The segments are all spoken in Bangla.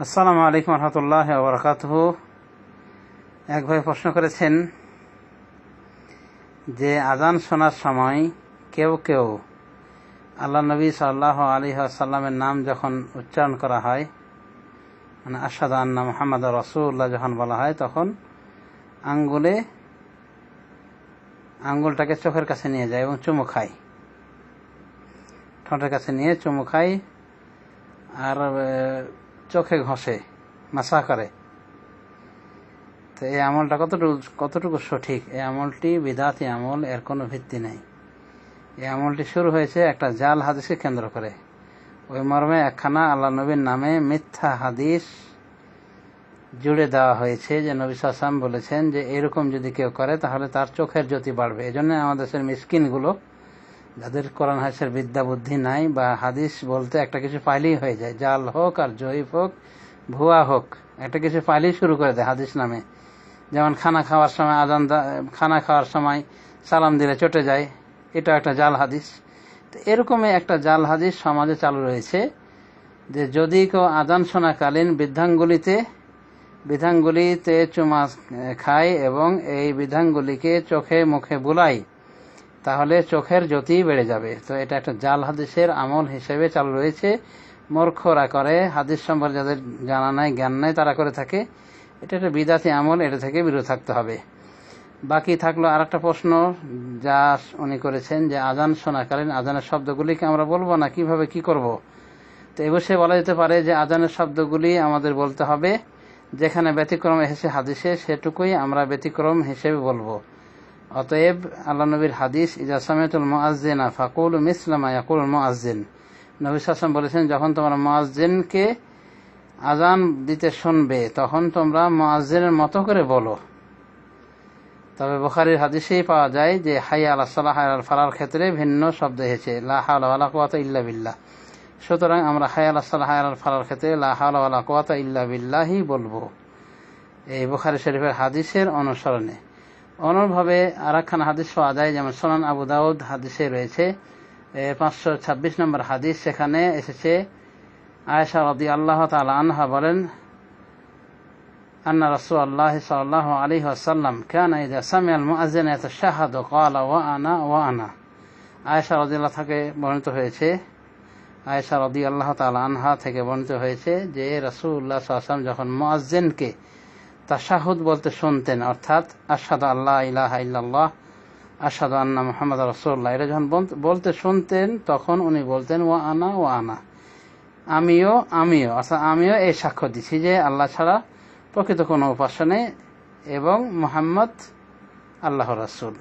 আসসালামু আলাইকুম রহমতুল্লাহ বরকাতহ এক ভাই প্রশ্ন করেছেন যে, আজান শোনার সময় কেউ কেউ আল্লাহ নবী সাল্লাহ আলী সাল্লামের নাম যখন উচ্চারণ করা হয় মানে আসাদ আন্না মোহাম্মদ রসুল্লাহ যখন বলা হয়, তখন আঙ্গুলে আঙ্গুলটাকে চোখের কাছে নিয়ে যায় এবং চুমু খায়। ঠোঁটের কাছে নিয়ে চুমু খায় আর চোখে ঘষে, মাসা করে। তো এই আমলটা কতটুকু কতটুকু সঠিক? এই আমলটি বিদাতি আমল, এর কোনো ভিত্তি নেই। এই আমলটি শুরু হয়েছে একটা জাল হাদিসকে কেন্দ্র করে। ওই মর্মে একখানা আল্লাহ নবীর নামে মিথ্যা হাদিস জুড়ে দেওয়া হয়েছে যে নবী সাসাম বলেছেন যে এরকম যদি কেউ করে, তাহলে তার চোখের জ্যোতি বাড়বে। এই জন্য আমাদের দেশের মিসকিনগুলো, যাদের কোরআন, হাদিসের বিদ্যা, বুদ্ধি নাই বা হাদিস বলতে একটা কিছু পাইলেই হয়ে যায়, জাল হোক আর জয়ীফ হোক, ভুয়া হোক, একটা কিছু পাইলেই শুরু করে দেয় হাদিস নামে। যেমন খানা খাওয়ার সময় আজান খানা খাওয়ার সময় সালাম দিলে চটে যায় এটা একটা জাল হাদিস। তো এরকমই একটা জাল হাদিস সমাজে চালু রয়েছে যে যদি কেউ আজান শোনাকালীন বৃদ্ধাঙ্গুলিতে বিধানগুলিতে চুমা খায় এবং এই বিধানগুলিকে চোখে মুখে বুলায়, তাহলে চোখের জ্যোতি বেড়ে যাবে। তো এটা একটা জাল হাদিসের আমল হিসেবে চালু রয়েছে। মূর্খরা করে, হাদিস সম্পর্কে যাদের জানা নাই, জ্ঞান নাই, তারা করে থাকে। এটা একটা বিদাতি আমল, এটা থেকে বিরত থাকতে হবে। বাকি থাকল আর একটা প্রশ্ন, যা উনি করেছেন যে আজান শোনাকালীন আজানের শব্দগুলিকে আমরা বলব না, কীভাবে কি করব? তো এ বলা যেতে পারে যে আজানের শব্দগুলি আমাদের বলতে হবে যেখানে ব্যতিক্রম এসেছে হাদিসে, সেটুকুই আমরা ব্যতিক্রম হিসেবে বলব। অতএব আল্লাহ নবীর হাদিস ইজা সামেতুল মুআজ্জিনা ফাকুল মিসলামা ইয়াকুল মুআজ্জিন। নবী সাসম বলেছেন, যখন তোমরা মুআজ্জিনকে আজান দিতে শুনবে, তখন তোমরা মুআজ্জিনের মতো করে বলো। তবে বুখারীর হাদিসেই পাওয়া যায় যে হাই আলা সালাহ হাই আল ফালার ক্ষেত্রে ভিন্ন শব্দ এসেছে, লা হাওলা ওয়ালা ইল্লা বিল্লাহ। সুতরাং আমরা আলা সালাহ হাই ফালার ক্ষেত্রে লা হাওলা ওয়ালা কুওয়াতা ইল্লা বিল্লাহি বলব। এই বুখারী শরীফের হাদিসের অনুসরণে। অনুরূপভাবে আর একখানা হাদিস পাওয়া যেমন সোনান আবু দাউদ হাদিসে রয়েছে। পাঁচশো ছাব্বিশ নম্বর হাদিস, সেখানে এসেছে, আয়েশা রদি আল্লাহ তালা আনহা বলেন, আন্না রসুল আল্লাহ সাল্লাহ আলী আসাল্লাম কেন ইদা সামিয়াল মুআজিন এত শাহাদ কালা ওয়া আনা ওয়া আনা। আয়েশা রদিল্লাহ থেকে বর্ণিত হয়েছে আয়েশা রদি আল্লাহ তালা আনহা থেকে বর্ণিত হয়েছে যে রসুল্লাহ সাল্লাম যখন মুআজ্জিনকে তাশাহুদ বলতে শুনতেন, অর্থাৎ আসাদ আল্লাহ ইলাহা ইল্লাল্লাহ আসাদ আন্না মোহাম্মদ রসুল্লাহ এটা যখন বলতে শুনতেন তখন উনি বলতেন ও আনা ও আনা। আমিও আমিও, অর্থাৎ আমিও এই সাক্ষ্য দিচ্ছি যে আল্লাহ ছাড়া প্রকৃত কোনো উপাস্য নেই এবং মোহাম্মদ আল্লাহ রাসুল।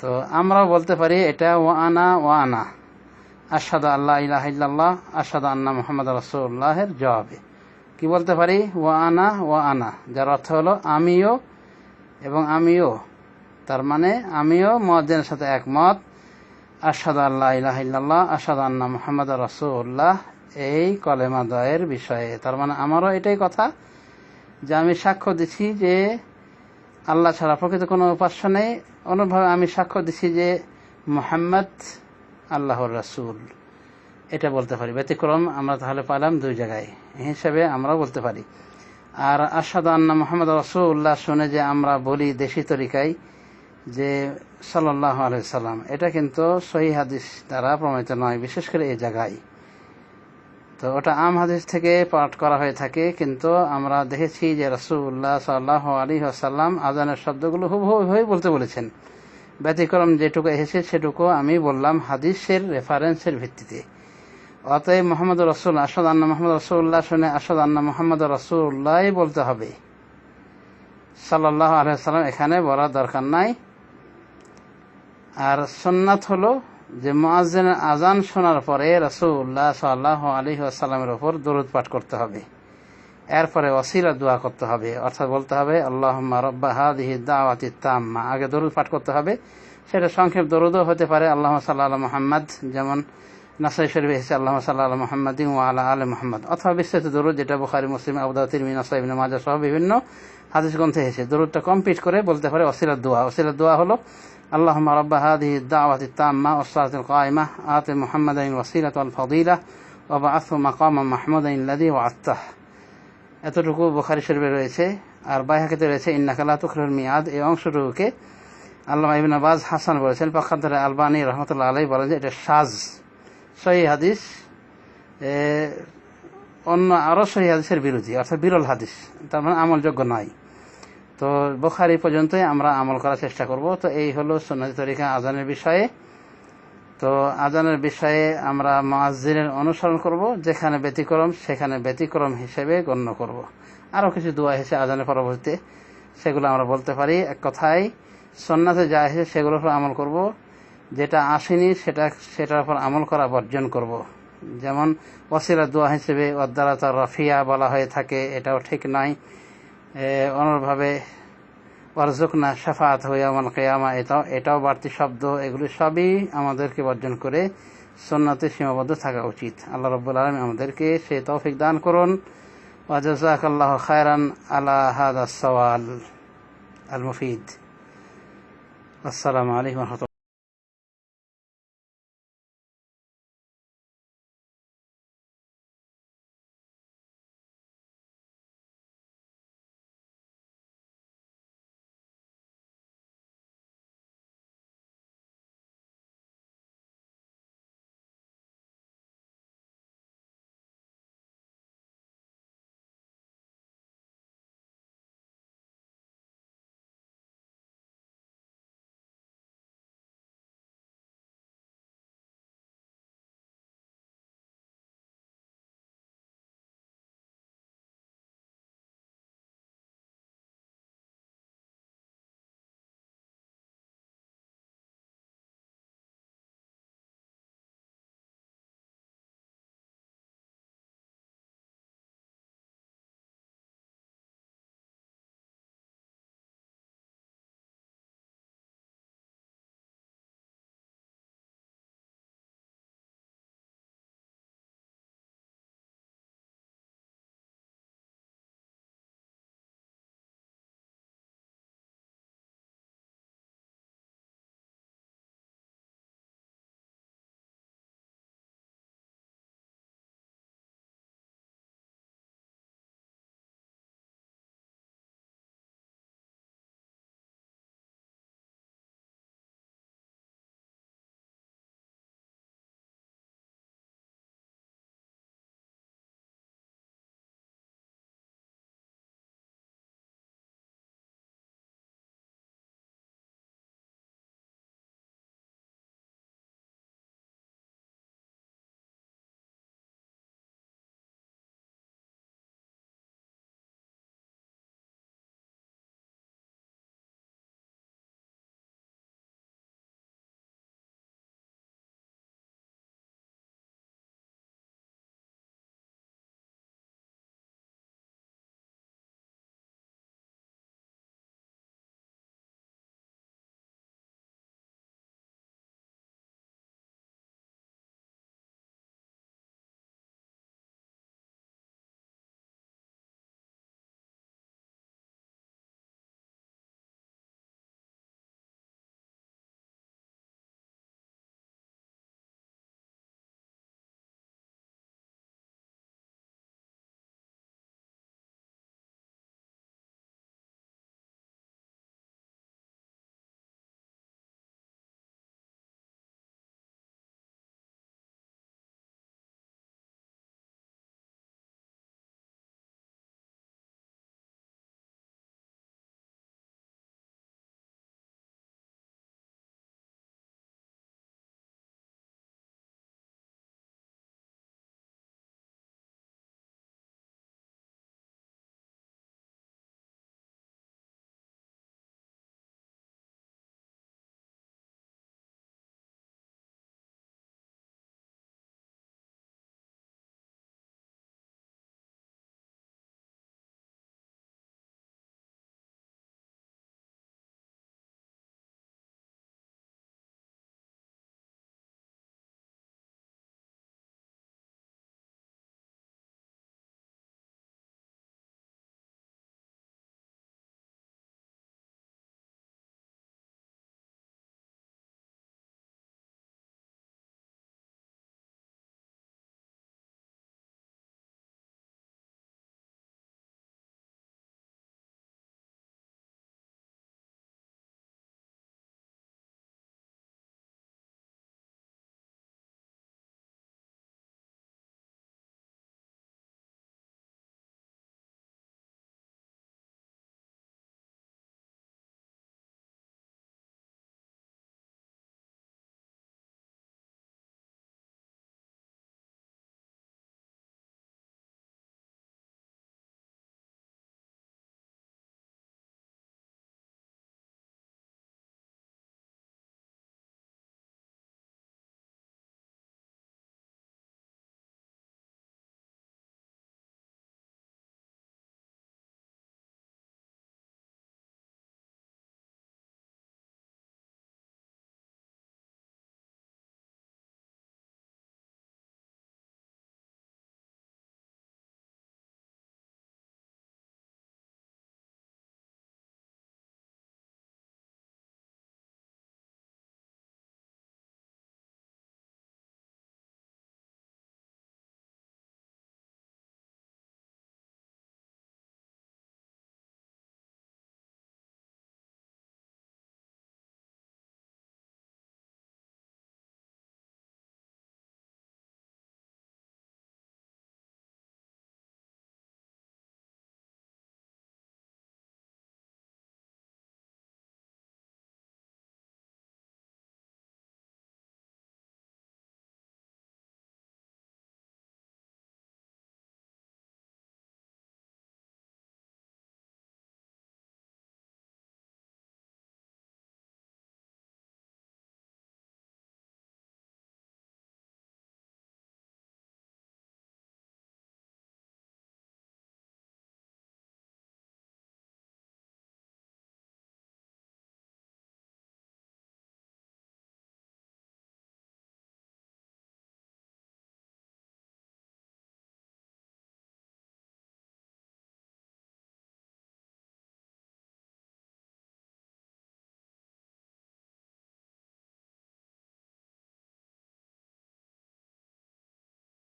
তো আমরাও বলতে পারি এটা ও আনা ও আনা। আসাদ আল্লাহ ইলাহা ইল্লাল্লাহ আসাদ আন্না মোহাম্মদ রসুল্লাহের জবাবে। কি বলতে পারি? ও আনা ও আনা। যার অর্থ হলো আমিও এবং আমিও। তার মানে আমিও মহাজ্জেনের সাথে একমত। আসাদ আল্লাহ ইলাহ ইল্লাল্লাহ আসাদ আন্না মোহাম্মদ রসুল্লাহ এই কলেমা দয়ের বিষয়ে। তার মানে আমারও এটাই কথা যে আমি সাক্ষ্য দিচ্ছি যে আল্লাহ ছাড়া প্রকৃত কোনো উপাস্য নেই। অনুভাবে আমি সাক্ষ্য দিচ্ছি যে মোহাম্মদ আল্লাহর রাসুল। এটা বলতে পারি। ব্যতিক্রম আমরা তাহলে পাইলাম দুই জায়গায়। হিসাবে আমরাও বলতে পারি। আর আসাদ আন্না মোহাম্মদ রসুল্লাহ শুনে যে আমরা বলি দেশি তরিকায় যে সাল্লাহ সাল্লাম। এটা কিন্তু সহি হাদিস দ্বারা প্রমাণিত নয়, বিশেষ করে এই জায়গায়। তো ওটা আম হাদিস থেকে পাঠ করা হয়ে থাকে, কিন্তু আমরা দেখেছি যে রসুল্লাহ সাল্লাহ আলী আসাল্লাম আজানের শব্দগুলো হুবহু হয়ে বলতে বলেছেন। ব্যতিক্রম যেটুকু এসেছে সেটুকু আমি বললাম হাদিসের রেফারেন্সের ভিত্তিতে। অতএব মোহাম্মদ রসুল আসাদ আন্না মোহাম্মদ রসুল্লাহ শুনে আসাদ আন্না মোহাম্মদ রসুল্লাহ বলতে হবে। সাল্লাহ আলহাম এখানে বলার দরকার নাই। আর সন্ন্যাত হলো যে মুআজ্জিনের আজান শোনার পরে রসুল্লাহ সাল্লাহ আলী আসাল্লামের ওপর দরুদ পাঠ করতে হবে। এরপরে ওসিলা দোয়া করতে হবে অর্থাৎ বলতে হবে আল্লাহ রব্বা হাদিহি দাওয়াতি তাম্মা আগে দরুদ পাঠ করতে হবে সেটা সংক্ষেপ দরুদও হতে পারে আল্লাহ সাল্লাহ মোহাম্মদ যেমন নাসাই শরীফে এসেছে আল্লাহ সাল্লাহ আল মোহাম্মদিন ও আলা আল মোহাম্মদ অথবা বিস্তৃত দরুদ যেটা বুখারি মুসলিম আবুদা তিরমি নাসাই ইবনে মাজা সহ বিভিন্ন হাদিস গ্রন্থে এসেছে দরুদটা কমপ্লিট করে বলতে পারে অসিলার দোয়া অসিলার দোয়া হলো اللهم رب هذه الدعوة التامة والصلاة القائمة آت محمدا الوسيلة والفضيلة وبعثه مقاما محمودا الذي وعدته এতটুকু বোখারি শরীফে রয়েছে। আর বাইহাকিতে রয়েছে ইন্নাকালা তুখরুল মিয়াদ এই অংশটুকুকে আল্লামা ইবিন আবাজ হাসান বলেছেন। পক্ষান্তরে আলবানী রহমতুল্লাহ আলাই বলেন যে, এটা সাজ সহি হাদিস। অন্য আরও সহি হাদিসের বিরোধী, অর্থাৎ বিরল হাদিস। তার মানে আমলযোগ্য নয়। তো বোখারি পর্যন্তই আমরা আমল করার চেষ্টা করব। তো এই হলো সন্ন্যতি তরিকা আজানের বিষয়ে। তো আজানের বিষয়ে আমরা মাজিনের অনুসরণ করব যেখানে ব্যতিক্রম সেখানে ব্যতিক্রম হিসেবে গণ্য করব। আরও কিছু দোয়া হিসেবে আজানের পরবর্তীতে সেগুলো আমরা বলতে পারি। এক কথায় সন্ন্যাসে যা এসেছে সেগুলোর উপর আমল করব। যেটা আসেনি সেটা সেটার উপর আমল করা বর্জন করব। যেমন ওসিলা দোয়া হিসেবে অদ্দারাতা রফিয়া বলা হয়ে থাকে এটাও ঠিক নয়। এ, অনুরূপভাবে ওয়ারজুকনা সাফাত আমার কেয়ামা, এটাও এটাও বাড়তি শব্দ, এগুলি সবই আমাদেরকে বর্জন করে সন্ন্যতে সীমাবদ্ধ থাকা উচিত। আল্লাহ রব্বুল আলম আমাদেরকে সে তৌফিক দান করুন। ওয়াজাক আল্লাহ খায়রান আল্লাহ হাদ আসওয়াল আল মুফিদ আসসালামু আলাইকুম